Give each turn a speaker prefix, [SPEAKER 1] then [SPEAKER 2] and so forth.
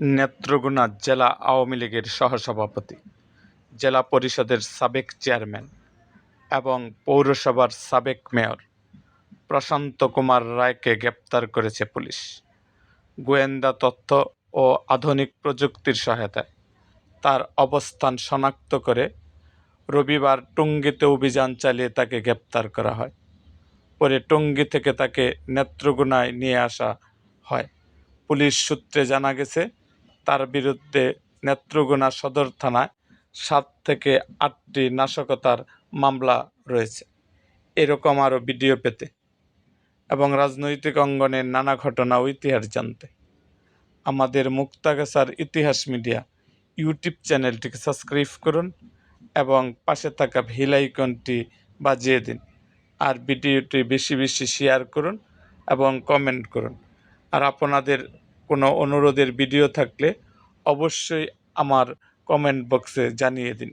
[SPEAKER 1] নেত্রকোনা জেলা আওয়ামী লীগের সহসভাপতি, জেলা পরিষদের সাবেক চেয়ারম্যান এবং পৌরসভার সাবেক মেয়র প্রশান্ত কুমার রায়কে গ্রেপ্তার করেছে পুলিশ। গোয়েন্দা তথ্য ও আধুনিক প্রযুক্তির সহায়তায় তার অবস্থান শনাক্ত করে রবিবার টঙ্গীতে অভিযান চালিয়ে তাকে গ্রেপ্তার করা হয়। পরে টঙ্গী থেকে তাকে নেত্রকোনায় নিয়ে আসা হয়। পুলিশ সূত্রে জানা গেছে তার বিরুদ্ধে নেত্রকোনা সদর থানায় সাত থেকে আটটি নাশকতার মামলা রয়েছে। এরকম আরও ভিডিও পেতে এবং রাজনৈতিক অঙ্গনের নানা ঘটনা ও ইতিহাস জানতে। আমাদের মুক্তাগাছার ইতিহাস মিডিয়া ইউটিউব চ্যানেলটিকে সাবস্ক্রাইব করুন এবং পাশে থাকা ভিল আইকনটি বাজিয়ে দিন। আর ভিডিওটি বেশি বেশি শেয়ার করুন এবং কমেন্ট করুন। আর আপনাদের কোনো অনুরোধের ভিডিও থাকলে অবশ্যই আমার কমেন্ট বক্সে জানিয়ে দিন।